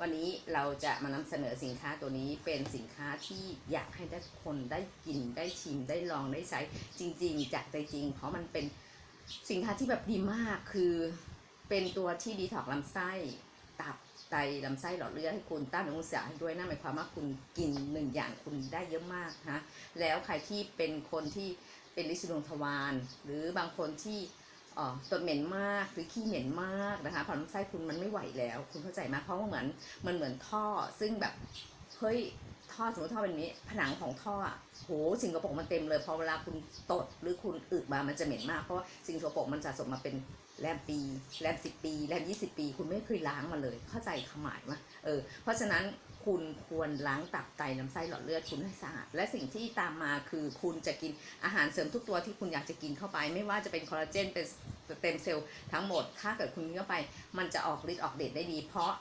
วันนี้เราจะมานำเสนอสินค้าตัวนี้เป็นสินค้าที่อยากให้ได้คนได้กินได้ชิมได้ลองได้ใช้จริง ๆ จากใจจริง เพราะมันเป็นสินค้าที่แบบดีมากคือเป็นตัวที่ดีท็อกลำไส้ตับไตลำไส้หลอดเลือดให้คุณต้านอนุมูลอิสระให้ด้วยนั่นหมายความว่าคุณกินหนึ่งอย่างคุณได้เยอะมากนะแล้วใครที่เป็นคนที่เป็นลิซิดวงทวารหรือบางคนที่ ตดเหม็นมากหรือขี้เหม็นมากนะคะผ่านลำไส้คุณมันไม่ไหวแล้ว คุณเข้าใจไหมเพราะว่าเหมือนมันเหมือนท่อซึ่งแบบเฮ้ย ท่อสมมติท่อเป็นนี้ ผนังของท่ออะโหสิ่งกระปรกมันเต็มเลยพอเวลาคุณตดหรือคุณอึมามันจะเหม็นมากเพราะว่าสิ่งกระปรกมันสะสมมาเป็นแรมปีแรมสิบปีแรมยี่สิบปี คุณไม่เคยล้างมันเลย เข้าใจคำหมายไหมเออเพราะฉะนั้นคุณควรล้างตับไตลำไส้หลอดเลือดคุณให้สะอาดและสิ่งที่ตามมาคือคุณจะกินอาหารเสริมทุกตัวที่คุณอยากจะกินเข้าไป ไม่ว่าจะเป็นคอลลาเจนเป็นสเต็มเซลล์ทั้งหมด ถ้าเกิดคุณกินเข้าไป มันจะออกฤทธิ์ออกเดชได้ดี เพราะ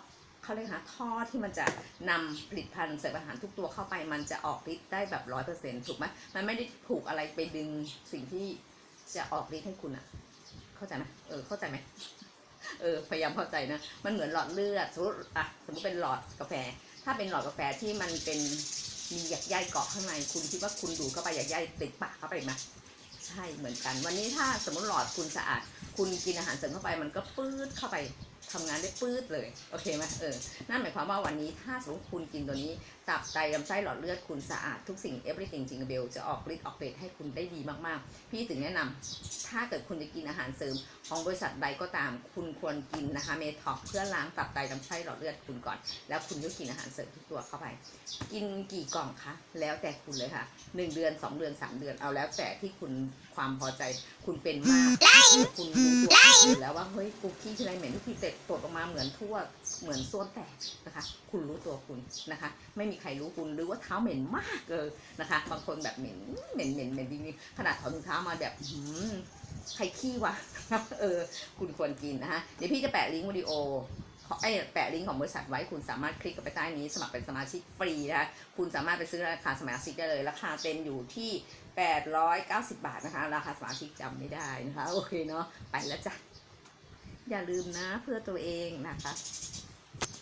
เขาเรียกนะท่อที่มันจะนำผลิตภัณฑ์เสริมอาหารทุกตัวเข้าไปมันจะออกฤทธิ์ได้แบบร้อยเปอร์เซ็นต์ถูกไหมมันไม่ได้ผูกอะไรไปดึงสิ่งที่จะออกฤทธิ์ให้คุณอะเข้าใจไหมเออเข้าใจไหมเออพยายามเข้าใจนะมันเหมือนหลอดเลือดสมมติอะสมมติเป็นหลอดกาแฟ ถ้าเป็นหลอดกาแฟที่มันเป็นมีหยักใยเกาะข้างในคุณคิดว่าคุณดูดเข้าไปหยักใยติดปากเข้าไปไหมใช่เหมือนกัน วันนี้ถ้าสมมติหลอดคุณสะอาด คุณกินอาหารเสริมเข้าไปมันก็ปื๊ดเข้าไป ทำงานได้ปื๊ดเลยโอเคไหมเออนั่นหมายความว่าวันนี้ถ้าสมมติคุณกินตัวนี้ ตับไตลำไส้หลอดเลือดคุณสะอาดทุกสิ่ง everything จริงเบลจะออกฤทธิ์ออกเดชให้คุณได้ดีมากๆ พี่ถึงแนะนำถ้าเกิดคุณจะกินอาหารเสริม ของบริษัทใดก็ตาม คุณควรกินนะคะเมทอกเพื่อล้างตับไตลำไส้หลอดเลือดคุณก่อน แล้วคุณก็กินอาหารเสริมทุกตัวเข้าไป กินกี่กล่องคะแล้วแต่คุณเลยค่ะหนึ่งเดือนสองเดือนสามเดือนเอาแล้วแต่ที่คุณความพอใจคุณเป็นมากคุณรู้ตัวอยู่แล้วว่าเฮ้ยกูขี้ทีไรเหม็นทุกทีเตะตดออกมาเหมือนทั่วเหมือนส้วมแตกนะคะ คุณรู้ตัวคุณนะคะ ไม่มีใครรู้คุณหรือว่าเท้าเหม็นมากเลยนะคะ บางคนแบบเหม็นเหม็นเหม็นเหม็นจริงๆขนาดถอดรองเท้ามาแบบหืมใครขี้วะเออ คุณควรกินนะคะเดี๋ยวพี่จะแปะลิงก์วิดีโอขอไอ้แปะลิงก์ของบริษัทไว้คุณสามารถคลิกเข้าไปใต้นี้สมัครเป็นสมาชิกฟรีนะคะคุณสามารถไปซื้อราคาสมาชิกได้เลย ราคาเต็มอยู่ที่ 890 บาทนะคะ ราคาสมาชิกจำไม่ได้นะคะ โอเคเนาะไปแล้วจ้ะ อย่าลืมนะเพื่อตัวเองนะคะ